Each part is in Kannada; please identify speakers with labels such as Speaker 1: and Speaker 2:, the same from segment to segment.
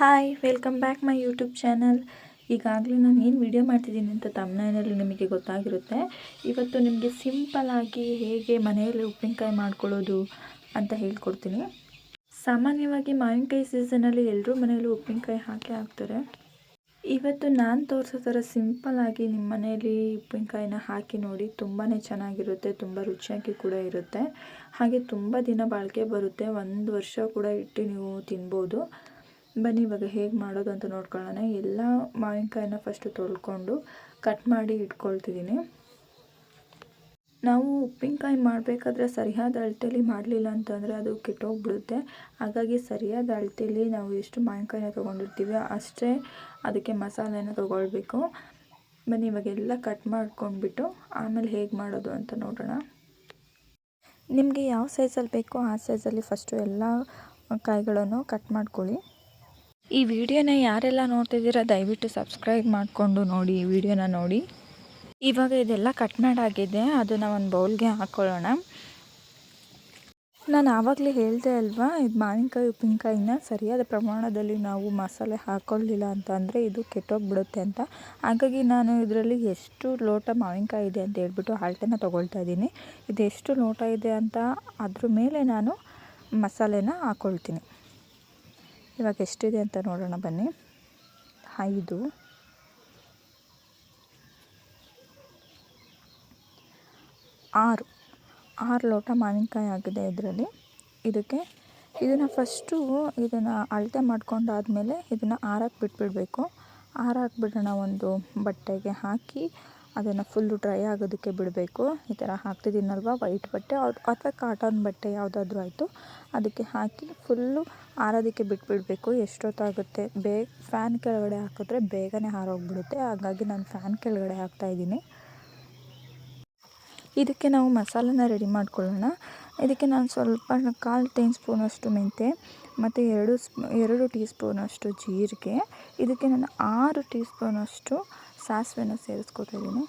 Speaker 1: Hi welcome back my YouTube channel ಈಗಾಗಲೇ ನಾನು ಏನು ವಿಡಿಯೋ ಮಾಡ್ತಿದ್ದೀನಿ ಅಂತ ತಮ್ಮನಲ್ಲಿ ನಿಮಗೆ ಗೊತ್ತಾಗಿರುತ್ತೆ. ಇವತ್ತು ನಿಮಗೆ ಸಿಂಪಲ್ಲಾಗಿ ಹೇಗೆ ಮನೆಯಲ್ಲಿ ಉಪ್ಪಿನಕಾಯಿ ಮಾಡ್ಕೊಳ್ಳೋದು ಅಂತ ಹೇಳ್ಕೊಡ್ತೀನಿ. ಸಾಮಾನ್ಯವಾಗಿ ಮಾವಿನಕಾಯಿ ಸೀಸನಲ್ಲಿ ಎಲ್ಲರೂ ಮನೆಯಲ್ಲೂ ಉಪ್ಪಿನಕಾಯಿ ಹಾಕಿ ಹಾಕ್ತಾರೆ. ಇವತ್ತು ನಾನು ತೋರಿಸೋ ಥರ ಸಿಂಪಲ್ಲಾಗಿ ನಿಮ್ಮ ಮನೆಯಲ್ಲಿ ಉಪ್ಪಿನಕಾಯಿನ ಹಾಕಿ ನೋಡಿ ತುಂಬಾ ಚೆನ್ನಾಗಿರುತ್ತೆ, ತುಂಬ ರುಚಿಯಾಗಿ ಕೂಡ ಇರುತ್ತೆ. ಹಾಗೆ ತುಂಬ ದಿನ ಬಾಳಿಕೆ ಬರುತ್ತೆ, ಒಂದು ವರ್ಷ ಕೂಡ ಇಟ್ಟು ನೀವು ತಿನ್ಬೋದು. ಬನ್ನಿ, ಇವಾಗ ಹೇಗೆ ಮಾಡೋದು ಅಂತ ನೋಡ್ಕೊಳ್ಳೋಣ. ಎಲ್ಲ ಮಾವಿನಕಾಯಿನ ಫಸ್ಟು ತೊಳ್ಕೊಂಡು ಕಟ್ ಮಾಡಿ ಇಟ್ಕೊಳ್ತಿದ್ದೀನಿ. ನಾವು ಉಪ್ಪಿನಕಾಯಿ ಮಾಡಬೇಕಾದ್ರೆ ಸರಿಯಾದ ಅಳತೆಯಲ್ಲಿ ಮಾಡಲಿಲ್ಲ ಅಂತಂದರೆ ಅದು ಕೆಟ್ಟೋಗ್ಬಿಡುತ್ತೆ. ಹಾಗಾಗಿ ಸರಿಯಾದ ಅಳತೆಯಲ್ಲಿ ನಾವು ಎಷ್ಟು ಮಾವಿನಕಾಯಿನ ತೊಗೊಂಡಿರ್ತೀವಿ ಅಷ್ಟೇ ಅದಕ್ಕೆ ಮಸಾಲೆನ ತೊಗೊಳ್ಬೇಕು. ಬನ್ನಿ ಇವಾಗೆಲ್ಲ ಕಟ್ ಮಾಡ್ಕೊಂಡ್ಬಿಟ್ಟು ಆಮೇಲೆ ಹೇಗೆ ಮಾಡೋದು ಅಂತ ನೋಡೋಣ. ನಿಮಗೆ ಯಾವ ಸೈಜಲ್ಲಿ ಬೇಕೋ ಆ ಸೈಜಲ್ಲಿ ಫಸ್ಟು ಎಲ್ಲ ಕಾಯಿಗಳನ್ನು ಕಟ್ ಮಾಡ್ಕೊಳ್ಳಿ. ಈ ವಿಡಿಯೋನ ಯಾರೆಲ್ಲ ನೋಡ್ತಿದ್ದೀರಾ, ದಯವಿಟ್ಟು ಸಬ್ಸ್ಕ್ರೈಬ್ ಮಾಡಿಕೊಂಡು ನೋಡಿ ಈ ವಿಡಿಯೋನ ನೋಡಿ. ಇವಾಗ ಇದೆಲ್ಲ ಕಟ್ ಮಾಡಾಗಿದೆ, ಅದನ್ನು ಒಂದು ಬೌಲ್ಗೆ ಹಾಕ್ಕೊಳ್ಳೋಣ ನಾನು ಆವಾಗಲೇ ಹೇಳಿದೆ ಅಲ್ವಾ, ಇದು ಮಾವಿನಕಾಯಿ, ಉಪ್ಪಿನಕಾಯಿನ ಸರಿಯಾದ ಪ್ರಮಾಣದಲ್ಲಿ ನಾವು ಮಸಾಲೆ ಹಾಕೊಳ್ಳಲಿಲ್ಲ ಅಂತ ಅಂದರೆ ಇದು ಕೆಟ್ಟೋಗ್ಬಿಡುತ್ತೆ ಅಂತ. ಹಾಗಾಗಿ ನಾನು ಇದರಲ್ಲಿ ಎಷ್ಟು ಲೋಟ ಮಾವಿನಕಾಯಿ ಇದೆ ಅಂತ ಹೇಳ್ಬಿಟ್ಟು ಹಾಲ್ಟನ್ನು ತೊಗೊಳ್ತಾ ಇದ್ದೀನಿ. ಇದು ಎಷ್ಟು ಲೋಟ ಇದೆ ಅಂತ ಅದ್ರ ಮೇಲೆ ನಾನು ಮಸಾಲೆನ ಹಾಕ್ಕೊಳ್ತೀನಿ ಇವಾಗ ಎಷ್ಟಿದೆ ಅಂತ ನೋಡೋಣ ಬನ್ನಿ. ಐದು. ಆರು. ಆರು ಲೋಟ ಮಾವಿನಕಾಯಿ ಆಗಿದೆ ಇದರಲ್ಲಿ. ಇದಕ್ಕೆ ಇದನ್ನು ಫಸ್ಟು ಇದನ್ನು ಅಳತೆ ಮಾಡ್ಕೊಂಡಾದಮೇಲೆ ಇದನ್ನು ಆರಕ್ಕೆ ಬಿಟ್ಬಿಡಬೇಕು. ಆರಾಕ್ಬಿಡೋಣ ಒಂದು ಬಟ್ಟೆಗೆ ಹಾಕಿ ಅದನ್ನು ಫುಲ್ಲು ಡ್ರೈ ಆಗೋದಕ್ಕೆ ಬಿಡಬೇಕು. ಈ ಥರ ಹಾಕ್ತಿದ್ದೀನಲ್ವ? ವೈಟ್ ಬಟ್ಟೆ. ಅಥವಾ ಕಾಟನ್ ಬಟ್ಟೆ ಯಾವುದಾದ್ರೂ ಆಯಿತು. ಅದಕ್ಕೆ ಹಾಕಿ ಫುಲ್ಲು ಆರೋದಕ್ಕೆ ಬಿಟ್ಬಿಡಬೇಕು. ಎಷ್ಟೊತ್ತಾಗುತ್ತೆ? ಬೇಗ ಫ್ಯಾನ್ ಕೆಳಗಡೆ ಹಾಕಿದ್ರೆ ಬೇಗನೆ ಆರೋಗ್ಬಿಡುತ್ತೆ ಹಾಗಾಗಿ ನಾನು ಫ್ಯಾನ್ ಕೆಳಗಡೆ ಹಾಕ್ತಾಯಿದ್ದೀನಿ ಇದಕ್ಕೆ ನಾವು ಮಸಾಲನ ರೆಡಿ ಮಾಡ್ಕೊಳ್ಳೋಣ. ಇದಕ್ಕೆ ನಾನು ಸ್ವಲ್ಪ ಕಾಲು ಟೀನ್ ಸ್ಪೂನಷ್ಟು ಮೆಂತೆ ಮತ್ತು ಎರಡು ಸ್ಪೂ, ಎರಡು ಟೀ ಸ್ಪೂನಷ್ಟು ಜೀರಿಗೆ. ಇದಕ್ಕೆ ನಾನು ಆರು ಟೀ ಸ್ಪೂನಷ್ಟು ಸಾಸಿವೆನ ಸೇರಿಸ್ಕೊತಾ ಇದ್ದೀನಿ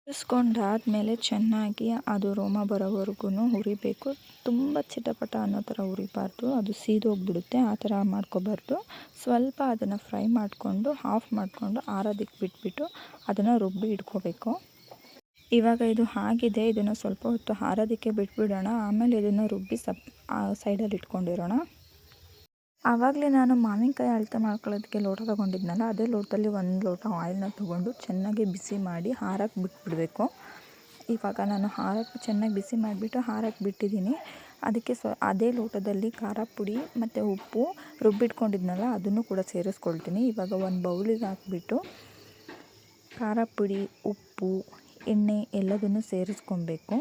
Speaker 1: ಸೇರಿಸ್ಕೊಂಡಾದ್ಮೇಲೆ ಚೆನ್ನಾಗಿ ಅದು ರೋಮ ಬರೋವರೆಗೂ ಹುರಿಬೇಕು. ತುಂಬ ಚಿಟಪಟ ಅನ್ನೋ ಥರ ಹುರಿಬಾರ್ದು. ಅದು ಸೀದೋಗ್ಬಿಡುತ್ತೆ, ಆ ಥರ ಮಾಡ್ಕೋಬಾರ್ದು. ಸ್ವಲ್ಪ ಅದನ್ನು ಫ್ರೈ ಮಾಡಿಕೊಂಡು ಆಫ್ ಮಾಡಿಕೊಂಡು ಆರೋದಕ್ಕೆ ಬಿಟ್ಬಿಟ್ಟು ಅದನ್ನು ರುಬ್ಬಿ ಇಟ್ಕೋಬೇಕು. ಇವಾಗ ಇದು ಆಗಿದೆ ಇದನ್ನು ಸ್ವಲ್ಪ ಹೊತ್ತು ಆರೋದಕ್ಕೆ ಬಿಟ್ಬಿಡೋಣ. ಆಮೇಲೆ ಇದನ್ನು ರುಬ್ಬಿ ಸಪ್ ಸೈಡಲ್ಲಿ ಇಟ್ಕೊಂಡಿರೋಣ. ಆವಾಗಲೇ ನಾನು ಮಾವಿನಕಾಯಿ ಅಳತೆ ಮಾಡ್ಕೊಳ್ಳೋದಕ್ಕೆ ಲೋಟ ತೊಗೊಂಡಿದ್ನಲ್ಲ, ಅದೇ ಲೋಟದಲ್ಲಿ ಒಂದು ಲೋಟ ಆಯಿಲ್ನ ತೊಗೊಂಡು ಚೆನ್ನಾಗಿ ಬಿಸಿ ಮಾಡಿ ಹಾರಕ್ಕೆ ಬಿಟ್ಬಿಡಬೇಕು. ಇವಾಗ ನಾನು ಹಾರಕ್ಕೆ ಚೆನ್ನಾಗಿ ಬಿಸಿ ಮಾಡಿಬಿಟ್ಟು ಹಾರಕ್ಕೆ ಬಿಟ್ಟಿದ್ದೀನಿ. ಅದಕ್ಕೆ ಸ್ವ, ಅದೇ ಲೋಟದಲ್ಲಿ ಖಾರ ಪುಡಿ ಮತ್ತು ಉಪ್ಪು ರುಬ್ಬಿಟ್ಕೊಂಡಿದ್ನಲ್ಲ, ಅದನ್ನು ಕೂಡ ಸೇರಿಸ್ಕೊಳ್ತೀನಿ. ಇವಾಗ ಒಂದು ಬೌಲಿಗೆ ಹಾಕ್ಬಿಟ್ಟು ಖಾರ ಪುಡಿ, ಉಪ್ಪು, ಎಣ್ಣೆ ಎಲ್ಲದನ್ನು ಸೇರಿಸ್ಕೊಬೇಕು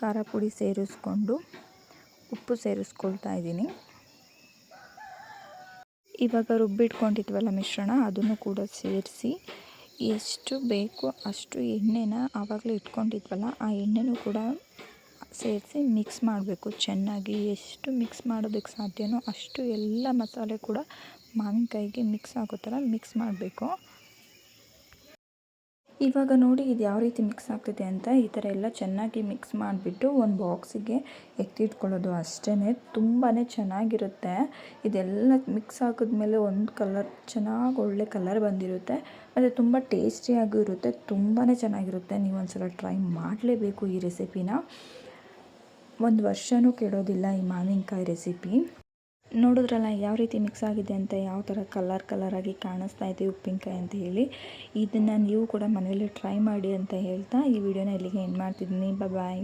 Speaker 1: ಖಾರ ಪುಡಿ ಸೇರಿಸ್ಕೊಂಡು ಉಪ್ಪು ಸೇರಿಸ್ಕೊಳ್ತಾ ಇದ್ದೀನಿ. ಇವಾಗ ರುಬ್ಬಿಟ್ಕೊಂಡಿದ್ವಲ್ಲ ಮಿಶ್ರಣ, ಅದನ್ನು ಕೂಡ ಸೇರಿಸಿ. ಎಷ್ಟು ಬೇಕೋ ಅಷ್ಟು ಎಣ್ಣೆನ ಆವಾಗಲೇ ಇಟ್ಕೊಂಡಿದ್ವಲ್ಲ, ಆ ಎಣ್ಣೆನೂ ಕೂಡ ಸೇರಿಸಿ ಮಿಕ್ಸ್ ಮಾಡಬೇಕು. ಚೆನ್ನಾಗಿ ಎಷ್ಟು ಮಿಕ್ಸ್ ಮಾಡೋದಕ್ಕೆ ಸಾಧ್ಯನೋ ಅಷ್ಟು ಎಲ್ಲ ಮಸಾಲೆ ಕೂಡ ಮಾವಿನಕಾಯಿಗೆ ಮಿಕ್ಸ್ ಆಗೋ ಥರ ಮಿಕ್ಸ್ ಮಾಡಬೇಕು. ಇವಾಗ ನೋಡಿ ಇದು ಯಾವ ರೀತಿ ಮಿಕ್ಸ್ ಆಗ್ತಿದೆ ಅಂತ ಈ ಥರ ಎಲ್ಲ ಚೆನ್ನಾಗಿ ಮಿಕ್ಸ್ ಮಾಡಿಬಿಟ್ಟು ಒಂದು ಬಾಕ್ಸಿಗೆ ಎತ್ತಿಟ್ಕೊಳ್ಳೋದು ಅಷ್ಟೇ ತುಂಬಾ ಚೆನ್ನಾಗಿರುತ್ತೆ. ಇದೆಲ್ಲ ಮಿಕ್ಸ್ ಹಾಕಿದ್ಮೇಲೆ ಒಂದು ಕಲರ್ ಚೆನ್ನಾಗಿ ಒಳ್ಳೆ ಕಲರ್ ಬಂದಿರುತ್ತೆ. ಮತ್ತು ತುಂಬ ಟೇಸ್ಟಿಯಾಗೂ ಇರುತ್ತೆ. ತುಂಬಾ ಚೆನ್ನಾಗಿರುತ್ತೆ. ನೀವು ಒಂದು ಸಲ ಟ್ರೈ ಮಾಡಲೇಬೇಕು ಈ ರೆಸಿಪಿನ ಒಂದು ವರ್ಷವೂ ಕೆಡೋದಿಲ್ಲ ಈ ಮಾವಿನಕಾಯಿ ರೆಸಿಪಿ ನೋಡಿದ್ರಲ್ಲ ಯಾವ ರೀತಿ ಮಿಕ್ಸ್ ಆಗಿದೆ ಅಂತ, ಯಾವ ಥರ ಕಲರ್ ಕಲರಾಗಿ ಕಾಣಿಸ್ತಾ ಇದೆ ಉಪ್ಪಿನಕಾಯಿ ಅಂತ ಹೇಳಿ, ಇದನ್ನು ನೀವು ಕೂಡ ಮನೆಯಲ್ಲಿ ಟ್ರೈ ಮಾಡಿ ಅಂತ ಹೇಳ್ತಾ ಈ ವಿಡಿಯೋನ ಇಲ್ಲಿಗೆ ಎಂಡ್ ಮಾಡ್ತಿದ್ದೀನಿ. ಬಾಯ್